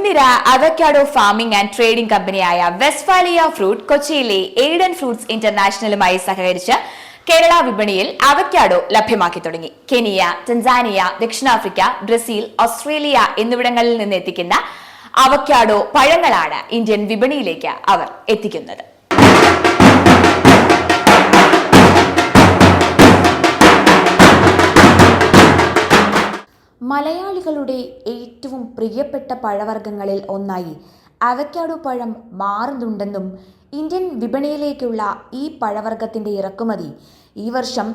മുൻനിര avocado farming and trading കമ്പനിയായ Westfalia fruit കൊച്ചിയിലെ എയ്ഡൻ ഫ്രൂട്ട്സ് ഇന്റർനാഷണലുമായി സഹകരിച്ച് കേരള വിപണിയിൽ അവക്കാഡോ ലഭ്യമാക്കി തുടങ്ങി. കെനിയ ടൻസാനിയ ദക്ഷിണാഫ്രിക്ക ബ്രസീൽ ഓസ്ട്രേലിയ എന്നിവിടങ്ങളിൽ നിന്ന് എത്തിക്കുന്ന അവക്കാഡോ പഴങ്ങളാണ് ഇന്ത്യൻ വിപണിയിലേക്ക് അവർ എത്തിക്കുന്നത്. മലയാളികളുടെ ഏറ്റവും പ്രിയപ്പെട്ട പഴവർഗങ്ങളിൽ ഒന്നായി അവക്കാഡോ പഴം മാറുന്നുണ്ടെന്നും ഇന്ത്യൻ വിപണിയിലേക്കുള്ള ഈ പഴവർഗത്തിന്റെ ഇറക്കുമതി ഈ വർഷം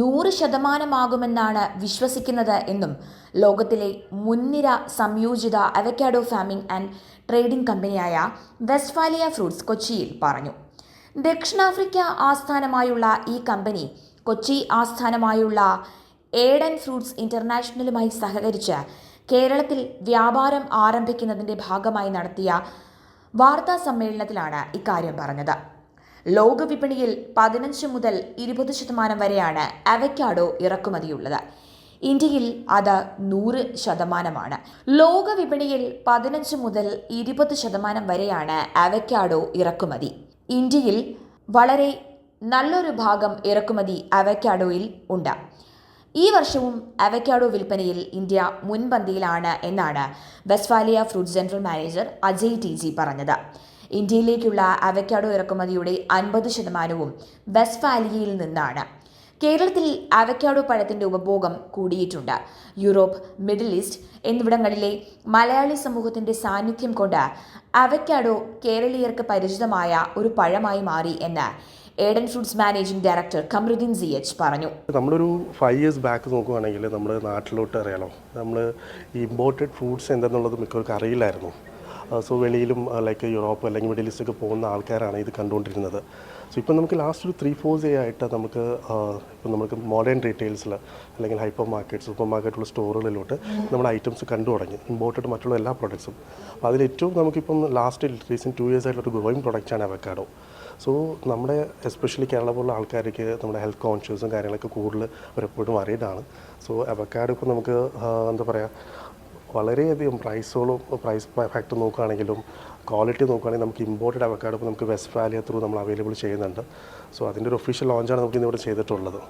നൂറ് ശതമാനമാകുമെന്നാണ് വിശ്വസിക്കുന്നത് എന്നും ലോകത്തിലെ മുൻനിര സംയോജിത അവക്കാഡോ ഫാമിംഗ് ആൻഡ് ട്രേഡിംഗ് കമ്പനിയായ വെസ്റ്റ്ഫാലിയ ഫ്രൂട്ട്സ് കൊച്ചിയിൽ പറഞ്ഞു. ദക്ഷിണാഫ്രിക്ക ആസ്ഥാനമായുള്ള ഈ കമ്പനി കൊച്ചി ആസ്ഥാനമായുള്ള ഏഡൻ ഫ്രൂട്ട്സ് ഇന്റർനാഷണലുമായി സഹകരിച്ച് കേരളത്തിൽ വ്യാപാരം ആരംഭിക്കുന്നതിന്റെ ഭാഗമായി നടത്തിയ വാർത്താ സമ്മേളനത്തിലാണ് ഇക്കാര്യം പറഞ്ഞത്. ലോക വിപണിയിൽ പതിനഞ്ച് മുതൽ ഇരുപത് ശതമാനം വരെയാണ് അവക്കാഡോ ഇറക്കുമതിയുള്ളത്. ഇന്ത്യയിൽ അത് നൂറ് ശതമാനമാണ്. ലോക വിപണിയിൽ പതിനഞ്ച് മുതൽ ഇരുപത് ശതമാനം വരെയാണ് അവക്കാഡോ ഇറക്കുമതി. ഇന്ത്യയിൽ വളരെ നല്ലൊരു ഭാഗം ഇറക്കുമതി അവക്കാഡോയിൽ ഉണ്ട്. ഈ വർഷവും അവക്കാഡോ വിൽപ്പനയിൽ ഇന്ത്യ മുൻപന്തിയിലാണ് എന്നാണ് Westfalia fruit general manager Ajay T G പറഞ്ഞത്. ഇന്ത്യയിലേക്കുള്ള അവക്കാഡോ ഇറക്കുമതിയുടെ അൻപത് ശതമാനവും വെസ്റ്റ്ഫാലിയയിൽ നിന്നാണ്. കേരളത്തിൽ അവക്കാഡോ പഴത്തിന്റെ ഉപഭോഗം കൂടിയിട്ടുണ്ട്. യൂറോപ്പ് മിഡിൽ ഈസ്റ്റ് എന്നിവിടങ്ങളിലെ മലയാളി സമൂഹത്തിന്റെ സാന്നിധ്യം കൊണ്ട് അവക്കാഡോ കേരളീയർക്ക് പരിചിതമായ ഒരു പഴമായി മാറി എന്ന് Eden foods managing director Kamaruddin C H പറഞ്ഞു. നമ്മളൊരു ഫൈവ് ഇയേഴ്സ് ബാക്ക് നോക്കുകയാണെങ്കിൽ നമ്മുടെ നാട്ടിലോട്ട് അറിയാലോ. നമ്മൾ ഇമ്പോർട്ടഡ് ഫ്രൂട്ട്സ് എന്തെന്നുള്ളത് മിക്കവർക്കും അറിയില്ലായിരുന്നു. സോ വെളിയിലും ലൈക്ക് യൂറോപ്പ് അല്ലെങ്കിൽ മിഡിൽ ഈസ്റ്റൊക്കെ പോകുന്ന ആൾക്കാരാണ് ഇത് കണ്ടുകൊണ്ടിരുന്നത്. സോ ഇപ്പം നമുക്ക് ലാസ്റ്റ് ഒരു ത്രീ ഫോർ ഡേ ആയിട്ട് നമുക്ക് ഇപ്പം നമുക്ക് മോഡേൺ റീറ്റെയിൽസിൽ അല്ലെങ്കിൽ ഹൈപ്പർ മാർക്കറ്റ് സൂപ്പർ മാർക്കറ്റുള്ള സ്റ്റോറുകളിലോട്ട് നമ്മൾ ഐറ്റംസ് കണ്ടു തുടങ്ങി. ഇമ്പോർട്ടഡ് മറ്റുള്ള എല്ലാ പ്രോഡക്ട്സും അപ്പോൾ അതിലേറ്റവും നമുക്കിപ്പം ലാസ്റ്റ് റീസെന്റ് ടു ഇയേഴ്സ് ആയിട്ടുള്ള ഒരു ഗ്രോയിങ് പ്രൊഡക്റ്റാണ് അവക്കാഡോ സോ നമ്മുടെ എസ്പെഷ്യലി കേരള പോലുള്ള ആൾക്കാർക്ക് നമ്മുടെ ഹെൽത്ത് കോൺഷ്യസും കാര്യങ്ങളൊക്കെ കൂടുതൽ അവരെപ്പോഴും അറിയതാണ് സോ അവക്കാഡോ ഇപ്പോൾ നമുക്ക് എന്താ പറയുക വളരെയധികം പ്രൈസുകളും പ്രൈസ് ഫാക്ടർ നോക്കുകയാണെങ്കിലും ക്വാളിറ്റി നോക്കുകയാണെങ്കിൽ നമുക്ക് ഇമ്പോർട്ടഡ് അവക്കാട് ഇപ്പോൾ നമുക്ക് വെസ്റ്റ് വാലിയ ത്രൂ നമ്മൾ അവൈലബിൾ ചെയ്യുന്നുണ്ട്. സോ അതിന്റെ ഒരു ഒഫീഷ്യൽ ലോഞ്ചാണ് നമുക്ക് ഇന്നിവിടെ ചെയ്തിട്ടുള്ളത്.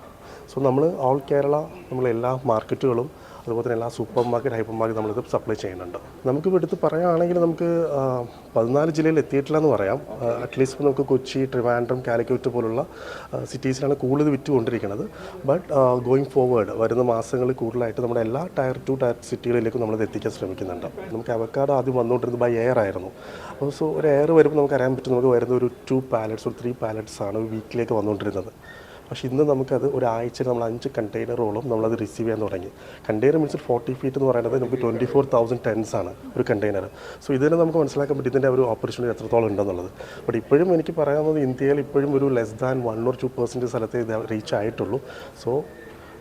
സോ നമ്മൾ ഓൾ കേരള നമ്മൾ എല്ലാ മാർക്കറ്റുകളും അതുപോലെ തന്നെ എല്ലാ സൂപ്പർ മാർക്കറ്റ് ഹൈപ്പർ മാർക്കറ്റ് നമ്മളിത് സപ്ലൈ ചെയ്യുന്നുണ്ട്. നമുക്കിപ്പോൾ എടുത്ത് പറയുകയാണെങ്കിൽ നമുക്ക് പതിനാല് ജില്ലയിൽ എത്തിയിട്ടില്ല എന്ന് പറയാം അറ്റ്ലീസ്റ്റ് ഇപ്പോൾ നമുക്ക് കൊച്ചി ട്രിവാൻഡ്രം കാലിക്കറ്റ് പോലുള്ള സിറ്റീസിലാണ് കൂടുതൽ വിറ്റുകൊണ്ടിരിക്കുന്നത്. ബട്ട് ഗോയിങ് ഫോർവേഡ് വരുന്ന മാസങ്ങളിൽ കൂടുതലായിട്ട് നമ്മുടെ എല്ലാ ടയർ ടു ടയർ സിറ്റികളിലേക്കും നമ്മളത് എത്തിക്കാൻ ശ്രമിക്കുന്നുണ്ട്. നമുക്ക് അവക്കാട് ആദ്യം വന്നുകൊണ്ടിരുന്നത് ബൈ എയർ ആയിരുന്നു. അപ്പോൾ സോ ഒരു എയർ വരുമ്പോൾ നമുക്ക് അറിയാൻ പറ്റും നമുക്ക് വരുന്ന ഒരു ടു പാലറ്റ്സ് ഒരു ത്രീ പാലറ്റ്സ് ആണ് വീക്കിലേക്ക് വന്നുകൊണ്ടിരുന്നത്. പക്ഷേ ഇന്ന് നമുക്കത് ഒരാഴ്ച നമ്മൾ അഞ്ച് കണ്ടെയ്നറോളം നമ്മളത് റിസീവ് ചെയ്യാൻ തുടങ്ങി. കണ്ടെയ്നർ മീൻസ് ഫോർട്ടി ഫീറ്റ് എന്ന് പറയുന്നത് നമുക്ക് ട്വന്റി ഫോർ തൗസൻഡ് ടെൻസ് ആണ് ഒരു കണ്ടെയ്നർ. സോ ഇതിനെ നമുക്ക് മനസ്സിലാക്കാൻ പറ്റും ഇതിന്റെ ഒരു ഓപ്പർച്യൂണിറ്റി എത്രത്തോളം ഉണ്ടെന്നുള്ളത്. ബട്ട് ഇപ്പോഴും എനിക്ക് പറയാവുന്നത് ഇന്ത്യയിൽ ഇപ്പോഴും ഒരു less than one or two percent സ്ഥലത്തെ ഇത് റീച്ച് ആയിട്ടുള്ളൂ. സോ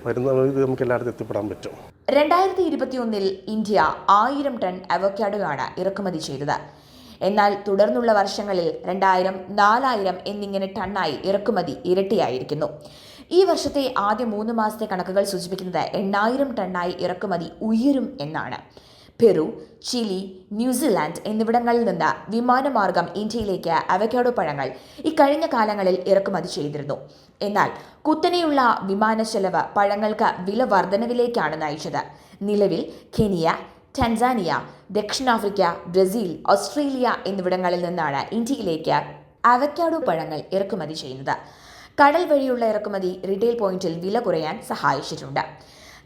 വരുന്ന ഇത് നമുക്ക് എല്ലായിടത്തും എത്തിപ്പെടാൻ പറ്റും. രണ്ടായിരത്തി ഇരുപത്തിയൊന്നിൽ ഇന്ത്യ ആയിരം ടൺ അവക്കാഡോയാണ് ഇറക്കുമതി ചെയ്തത്. എന്നാൽ തുടർന്നുള്ള വർഷങ്ങളിൽ രണ്ടായിരം നാലായിരം എന്നിങ്ങനെ ടണ്ണായി ഇറക്കുമതി ഇരട്ടിയായിരിക്കുന്നു. ഈ വർഷത്തെ ആദ്യ മൂന്ന് മാസത്തെ കണക്കുകൾ സൂചിപ്പിക്കുന്നത് എണ്ണായിരം ടണ്ണായി ഇറക്കുമതി ഉയരും എന്നാണ്. പെറു ചിലി ന്യൂസിലാൻഡ് എന്നിവിടങ്ങളിൽ നിന്ന് വിമാനമാർഗം ഇന്ത്യയിലേക്ക് അവക്കാഡോ പഴങ്ങൾ ഇക്കഴിഞ്ഞ കാലങ്ങളിൽ ഇറക്കുമതി ചെയ്തിരുന്നു. എന്നാൽ കുത്തനെയുള്ള വിമാന ചെലവ് പഴങ്ങൾക്ക് വില വർധനവിലേക്കാണ് നയിച്ചത്. നിലവിൽ കെനിയ ടാൻസാനിയ ദക്ഷിണാഫ്രിക്ക ബ്രസീൽ ഓസ്ട്രേലിയ എന്നിവിടങ്ങളിൽ നിന്നാണ് ഇന്ത്യയിലേക്ക് അവക്കാഡോ പഴങ്ങൾ ഇറക്കുമതി ചെയ്യുന്നത്. കടൽ വഴിയുള്ള ഇറക്കുമതി റീറ്റെയിൽ പോയിന്റിൽ വില കുറയാൻ സഹായിച്ചിട്ടുണ്ട്.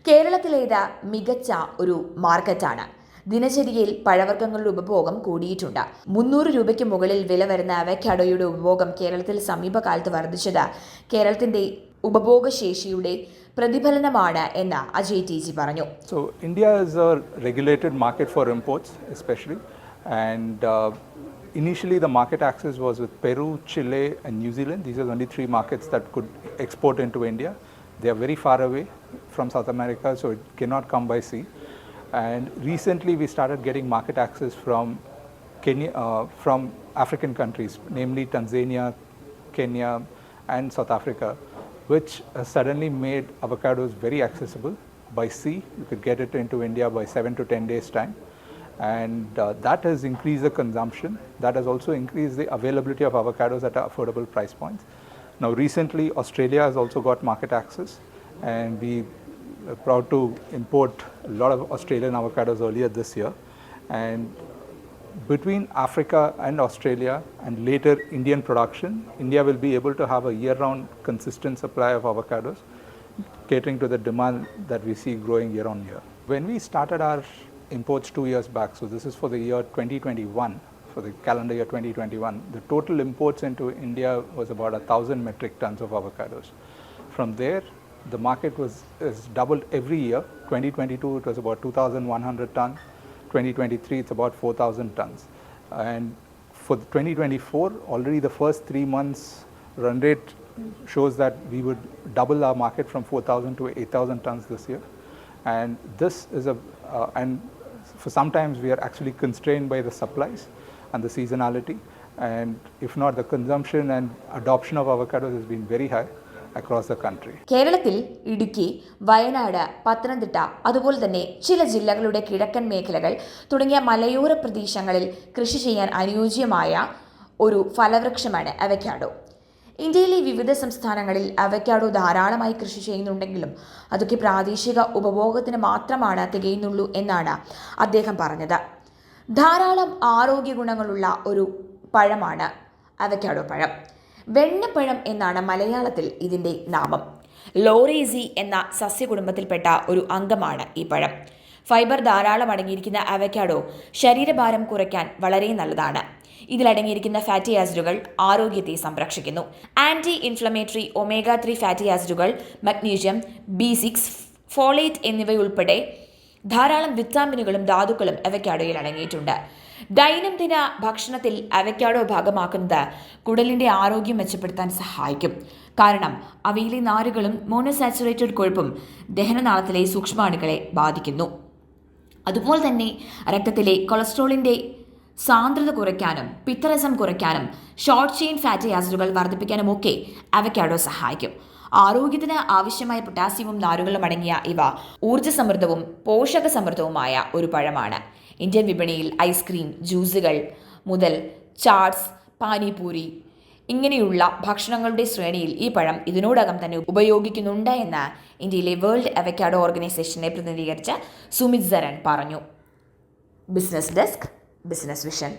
കേരളത്തിലേത് മികച്ച ഒരു മാർക്കറ്റാണ്. ദിനചര്യയിൽ പഴവർഗങ്ങളുടെ ഉപഭോഗം കൂടിയിട്ടുണ്ട്. മുന്നൂറ് രൂപയ്ക്ക് മുകളിൽ വില വരുന്ന അവക്കാഡോയുടെ ഉപഭോഗം കേരളത്തിൽ സമീപകാലത്ത് വർദ്ധിച്ചത് കേരളത്തിന്റെ ഉപഭോഗശേഷിയുടെ പ്രതിഫലനമാണ് എന്ന് അജയ് ടി ജി പറഞ്ഞു So India is a regulated market for imports, especially, and uh, initially the market access was with Peru, Chile, and New Zealand. These are the only three markets that could export into India. They are very far away from South America, so it cannot come by sea. And recently, we started getting market access from Kenya, uh, from African countries, namely Tanzania, Kenya, and South Africa, which has suddenly made avocados very accessible by sea. You could get it into India by seven to ten days' time. And uh, that has increased the consumption. That has also increased the availability of avocados at affordable price points. Now, recently, Australia has also got market access, and we are proud to import a lot of Australian avocados earlier this year. And between Africa and Australia and later Indian production, India will be able to have a year round consistent supply of avocados, catering to the demand that we see growing year on year. When we started our imports two years back, so this is for the year 2021, for the calendar year 2021, the total imports into India was about a thousand metric tons of avocados. From there, the market was is doubled every year. 2022, it was about 2,100 tons. 2023, it's about 4,000 tons. And for 2024, already the first three months run rate shows that we would double our market from 4,000 to 8,000 tons this year. And this is a, uh, and for sometimes we are actually constrained by the supplies and the seasonality. And if not, the consumption and adoption of avocados has been very high across the country കേരളത്തിൽ ഇടുക്കി വയനാട് പത്തനംതിട്ട അതുപോലെ തന്നെ ചില ജില്ലകളുടെ കിഴക്കൻ മേഖലകൾ തുടങ്ങിയ മലയോര പ്രദേശങ്ങളിൽ കൃഷി ചെയ്യാൻ അനുയോജ്യമായ ഒരു ഫലവൃക്ഷമാണ് അവക്കാഡോ ഇന്ത്യയിലെ വിവിധ സംസ്ഥാനങ്ങളിൽ അവക്കാഡോ ധാരാളമായി കൃഷി ചെയ്യുന്നുണ്ടെങ്കിലും അതൊക്കെ പ്രാദേശിക ഉപഭോഗത്തിന് മാത്രമാണ് തികയുന്നുള്ളൂ എന്നാണ് അദ്ദേഹം പറഞ്ഞത്. ധാരാളം ആരോഗ്യ ഗുണങ്ങളുള്ള ഒരു പഴമാണ് അവക്കാഡോ പഴം. വെണ്ണപ്പഴം എന്നാണ് മലയാളത്തിൽ ഇതിന്റെ നാമം. ലോറേസി എന്ന സസ്യകുടുംബത്തിൽപ്പെട്ട ഒരു അംഗമാണ് ഈ പഴം. ഫൈബർ ധാരാളം അടങ്ങിയിരിക്കുന്ന അവക്കാഡോ ശരീരഭാരം കുറയ്ക്കാൻ വളരെ നല്ലതാണ്. ഇതിലടങ്ങിയിരിക്കുന്ന ഫാറ്റി ആസിഡുകൾ ആരോഗ്യത്തെ സംരക്ഷിക്കുന്നു. Anti inflammatory omega three fatty ആസിഡുകൾ മഗ്നീഷ്യം ബി സിക്സ് ഫോളേറ്റ് എന്നിവയുൾപ്പെടെ ധാരാളം വിറ്റാമിനുകളും ധാതുക്കളും അവക്കാഡോയിൽ അടങ്ങിയിട്ടുണ്ട്. ദൈനംദിന ഭക്ഷണത്തിൽ അവക്കാഡോ ഭാഗമാക്കുന്നത് കുടലിന്റെ ആരോഗ്യം മെച്ചപ്പെടുത്താൻ സഹായിക്കും. കാരണം അവയിലെ നാരുകളും മോണോസാച്ചുറേറ്റഡ് കൊഴുപ്പും ദഹനനാളത്തിലെ സൂക്ഷ്മാണുക്കളെ ബാധിക്കുന്നു. അതുപോലെ തന്നെ രക്തത്തിലെ കൊളസ്ട്രോളിന്റെ സാന്ദ്രത കുറയ്ക്കാനും പിത്തരസം കുറയ്ക്കാനും ഷോർട്ട് ചെയിൻ ഫാറ്റി ആസിഡുകൾ വർദ്ധിപ്പിക്കാനും ഒക്കെ അവക്കാഡോ സഹായിക്കും. ആരോഗ്യത്തിന് ആവശ്യമായ പൊട്ടാസ്യവും നാരുകളും അടങ്ങിയ ഇവ ഊർജസമൃദ്ധവും പോഷക സമൃദ്ധവുമായ ഒരു പഴമാണ്. ഇന്ത്യൻ വിപണിയിൽ ഐസ്ക്രീം ജ്യൂസുകൾ മുതൽ ചാട്സ് പാനിപൂരി ഇങ്ങനെയുള്ള ഭക്ഷണങ്ങളുടെ ശ്രേണിയിൽ ഈ പഴം ഇതിനോടകം തന്നെ ഉപയോഗിക്കുന്നുണ്ട് എന്ന് ഇന്ത്യയിലെ വേൾഡ് അവക്കാഡോ ഓർഗനൈസേഷനെ പ്രതിനിധീകരിച്ച സുമിത് സരൺ പറഞ്ഞു. Business desk business vision